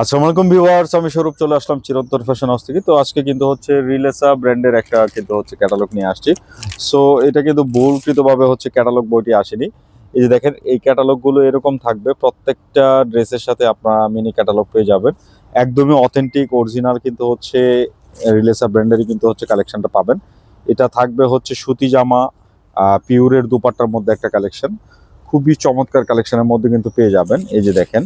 আসসালামু আলাইকুম ভিউয়ার্স, আমি স্বরূপ, চলে আসলাম চিরন্তর ফ্যাশন হাউস থেকে। তো আজকে কিন্তু হচ্ছে রিলেসা ব্র্যান্ডের একটা কিন্তু হচ্ছে ক্যাটালগ নিয়ে আসছি। সো এটা কিন্তু ভুলকৃতভাবে হচ্ছে ক্যাটালগ বইটি আসেনি। এই যে দেখেন, এই ক্যাটালগুলো এরকম থাকবে, প্রত্যেকটা ড্রেসের সাথে আপনারা মিনি ক্যাটালগ পেয়ে যাবেন। একদমই অথেন্টিক অরিজিনাল কিন্তু হচ্ছে রিলেসা ব্র্যান্ডেরই কিন্তু হচ্ছে কালেকশনটা পাবেন। এটা থাকবে হচ্ছে সুতি জামা পিওরের দুপাট্টার মধ্যে একটা কালেকশন খুবই চমৎকার কালেকশনের মধ্যে কিন্তু পেয়ে যাবেন। এই যে দেখেন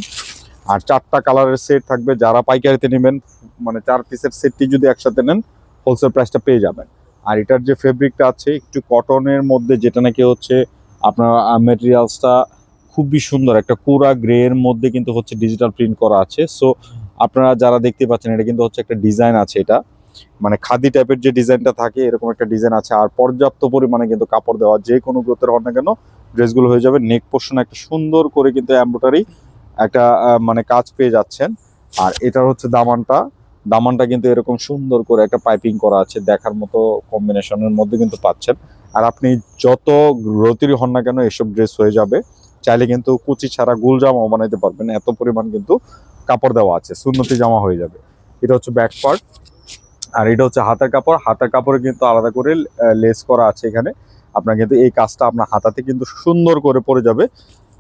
আর চারটা কালারের সেট থাকবে। যারা পাইকারিতে নেবেন মানে চার পিসের সেটটি যদি একসাথে নেন হোলসেল প্রাইসটা পেয়ে যাবেন। আর এটার যে ফেব্রিকটা আছে, একটু কটনের মধ্যে, যেটা নাকি হচ্ছে আপনার মেটেরিয়ালসটা খুবই সুন্দর। একটা পুরা গ্রে এর মধ্যে কিন্তু হচ্ছে ডিজিটাল প্রিন্ট করা আছে। সো আপনারা যারা দেখতে পাচ্ছেন, এটা কিন্তু হচ্ছে একটা ডিজাইন আছে এটা। মানে খাদি টাইপের যে ডিজাইনটা থাকে, এরকম একটা ডিজাইন আছে। আর পর্যাপ্ত পরিমাণে কিন্তু কাপড় দেওয়া, যে কোনো গ্রোথের হন না কেন ড্রেসগুলো হয়ে যাবে। নেক পোর্শন একটা সুন্দর করে কিন্তু এমব্রয়ডারি একটা মানে কাজ পেয়ে যাচ্ছেন। আর এটার হচ্ছে দামানটা। দামানটা কিন্তু এরকম সুন্দর করে একটা পাইপিং করা আছে, দেখার মতো কম্বিনেশনের মধ্যে কিন্তু পাচ্ছেন। আর আপনি যত রতির হন না কেন, এসব ড্রেস হয়ে যাবে। চাইলে কিন্তু কুচি ছাড়া গুল জামাও বানাইতে পারবেন। এত পরিমাণ কিন্তু কাপড় দেওয়া আছে, সুন্নতি জামা হয়ে যাবে। এটা হচ্ছে ব্যাক পার্ট আর এটা হচ্ছে হাতের কাপড়। হাতের কাপড়ে কিন্তু আলাদা করে লেস করা আছে এখানে। আপনার কিন্তু এই কাজটা আপনার হাতাতে কিন্তু সুন্দর করে পড়ে যাবে।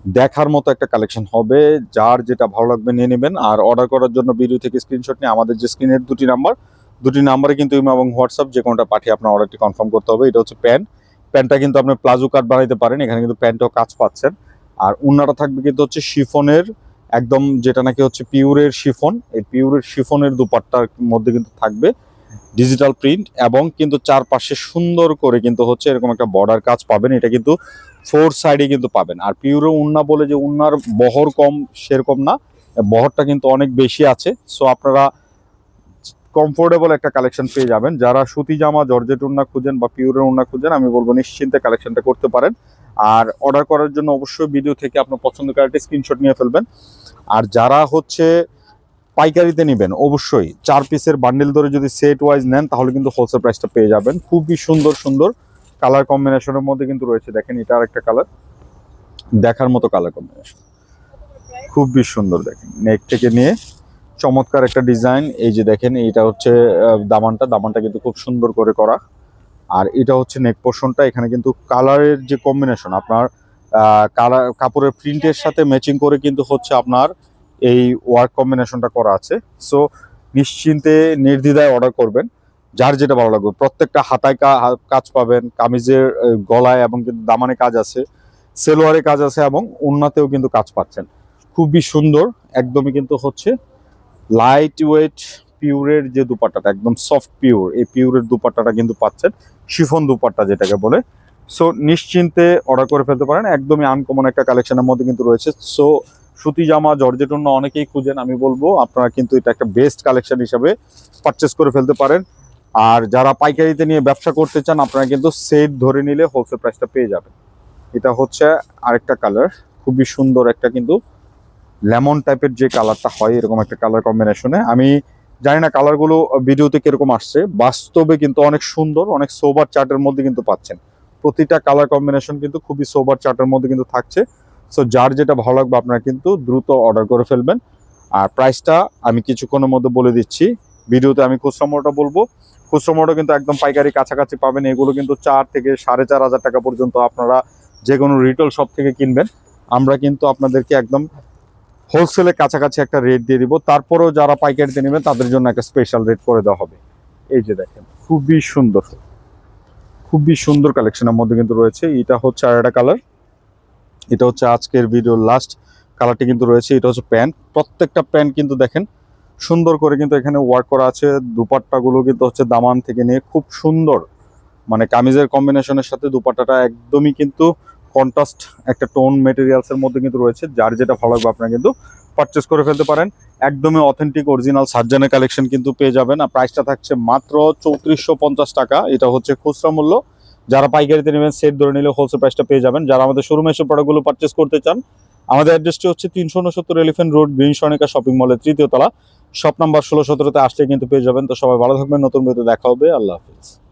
দেখার মতো একটা কালেকশন হবে, যার যেটা ভালো লাগবে নিয়ে নেবেন। আর অর্ডার করার জন্য ভিডিও থেকে স্ক্রিনশট নিয়ে আমাদের যে স্ক্রিনের দুটি নাম্বার দুটি নাম্বারে কিন্তু ইমো এবং হোয়াটসঅ্যাপ যে কোনোটা পাঠিয়ে আপনার অর্ডারটি কনফার্ম করতে হবে। এটা হচ্ছে প্যান্ট প্যান্টটা কিন্তু আপনি প্লাজো কাট বানাইতে পারেন, এখানে কিন্তু প্যান্টও কাজ পাচ্ছেন। আর উন্নাটা থাকবে কিন্তু হচ্ছে শিফনের, একদম যেটা নাকি হচ্ছে পিউরের শিফন। এই পিউরের শিফনের দুপাট্টার মধ্যে কিন্তু থাকবে ডিজিটাল প্রিন্ট এবং কিন্তু চারপাশে সুন্দর করে কিন্তু হচ্ছে এরকম একটা বর্ডার কাজ পাবেন। এটা কিন্তু ফোর সাইডে কিন্তু পাবেন। আর পিউরো উন্না বলে যে উন্নার বহর কম, সেরকম না। বহরটা কিন্তু অনেক বেশি আছে। সো আপনারা কমফোর্টেবল একটা কালেকশন পেয়ে যাবেন। যারা সুতি জামা, জর্জেট উন্না খুঁজেন বা পিউরের উন্না খুঁজেন, আমি বলব নিশ্চিন্তে কালেকশনটা করতে পারেন। আর অর্ডার করার জন্য অবশ্যই ভিডিও থেকে আপনার পছন্দ করাটি স্ক্রিনশট নিয়ে ফেলবেন। আর যারা হচ্ছে পাইকারিতে নেবেন, অবশ্যই চার পিসের বান্ডেল ধরে যদি সেট ওয়াইজ নেন, তাহলে কিন্তু হোলসেল প্রাইসটা পেয়ে যাবেন। খুবই সুন্দর সুন্দর। কালার কম্বিনেশনের মধ্যে কিন্তু রয়েছে। দেখেন, এটা আরেকটা কালার দেখার মতো কালার কম্বিনেশন খুবই সুন্দর, দেখেন। নেক থেকে নিয়ে চমৎকার একটা ডিজাইন এই যে দেখেন, এইটা হচ্ছে দামানটা। দামানটা কিন্তু খুব সুন্দর করে করা। আর এটা হচ্ছে নেক পোর্শনটা এখানে কিন্তু কালারের যে কম্বিনেশন আপনার কালার কাপড়ের প্রিন্টের সাথে ম্যাচিং করে কিন্তু হচ্ছে আপনার এই ওয়ার্ক কম্বিনেশনটা করা আছে। সো নিশ্চিন্তে, নির্দ্বিধায় অর্ডার করবেন। যার যেটা ভালো লাগবে। প্রত্যেকটা হাতায় কাজ পাবেন, কামিজের গলায় এবং কিন্তু দামানে কাজ আছে, সেলোয়ারে কাজ আছে এবং উন্নাতেও কিন্তু কাজ পাচ্ছেন। খুবই সুন্দর, একদমই কিন্তু হচ্ছে লাইট ওয়েট পিউরের যে দুপাট্টাটা, একদম সফট পিওর এই পিউরের দুপাট্টাটা কিন্তু পাচ্ছেন শিফন দুপাট্টা যেটাকে বলে। সো নিশ্চিন্তে অর্ডার করে ফেলতে পারেন, একদমই আনকমন একটা কালেকশনের মধ্যে কিন্তু রয়েছে। সো সুতি জামা, জর্জেট অন্য অনেকেই খুঁজেন, আমি বলব, আপনারা কিন্তু এটা একটা বেস্ট কালেকশন হিসাবে পারচেস করে ফেলতে পারেন। আর যারা পাইকারিতে নিয়ে ব্যবসা করতে চান, আপনারা কিন্তু সেট ধরে নিলে হোলসেল প্রাইসটা পেয়ে যাবেন। এটা হচ্ছে আরেকটা কালার খুবই সুন্দর একটা কিন্তু লেমন টাইপের যে কালারটা হয়, এরকম একটা কালার কম্বিনেশনে আমি জানি না কালারগুলো ভিডিওতে কীরকম আসছে, বাস্তবে কিন্তু অনেক সুন্দর, অনেক সোবার চার্টের মধ্যে কিন্তু পাচ্ছেন। প্রতিটা কালার কম্বিনেশন কিন্তু খুবই সোবার চার্টের মধ্যে কিন্তু থাকছে। সো যার যেটা ভালো লাগবে, আপনারা কিন্তু দ্রুত অর্ডার করে ফেলবেন। আর প্রাইসটা আমি কিছুক্ষণের মধ্যে বলে দিচ্ছি। ভিডিওতে আমি খুচরা মোড়টা বলব। খুচরা মোড়টা কিন্তু একদম পাইকারি কাছাকাছি পাবেন। এগুলো কিন্তু চার থেকে সাড়ে চার হাজার টাকা পর্যন্ত আপনারা যে কোনো রিটেল শপ থেকে কিনবেন। আমরা কিন্তু আপনাদেরকে একদম হোলসেলে কাছাকাছি একটা রেট দিয়ে দিব। তারপরেও যারা পাইকারিতে নেবেন, তাদের জন্য একটা স্পেশাল রেট করে দেওয়া হবে। এই যে দেখেন, খুবই সুন্দর। খুবই সুন্দর কালেকশনের মধ্যে কিন্তু রয়েছে। এটা হচ্ছে আর একটা কালার এটা হচ্ছে আজকের ভিডিওর লাস্ট কালারটি কিন্তু রয়েছে। এটা হচ্ছে প্যান্ট। প্রত্যেকটা প্যান্ট কিন্তু দেখেন সুন্দর করে কিন্তু এখানে ওয়ার্ক করা আছে। দুপাট্টাগুলো কিন্তু হচ্ছে দামান থেকে নিয়ে খুব সুন্দর। মানে কামিজের কম্বিনেশনের সাথে দুপাট্টাটা একদমই কিন্তু কন্ট্রাস্ট একটা টোন মেটেরিয়ালসের মধ্যে কিন্তু রয়েছে, যার যেটা ভালো লাগবে আপনারা কিন্তু পারচেস করে ফেলতে পারেন। একদমই অথেন্টিক অরিজিনাল সার্জানের কালেকশন কিন্তু পেয়ে যাবেন। আর প্রাইসটা থাকছে মাত্র চৌত্রিশশো পঞ্চাশ টাকা। এটা হচ্ছে খুচরা মূল্য। যারা পাইকারিতে নেবেন সেট ধরে নিলে হোলসেল প্রাইসটা পেয়ে যাবেন। যারা আমাদের শোরুমে এসে প্রোডাক্টগুলো পারচেস করতে চান, আমাদের অ্যাড্রেসটি হচ্ছে তিনশো উনসত্তর elephant road green Sonica shopping মলের তৃতীয় তলা। শপ নাম্বার ষোলো সতেরোতে আসলে কিন্তু পেয়ে যাবেন। তো সবাই ভালো থাকবেন, নতুন বইতে দেখা হবে। আল্লাহ হাফিজ।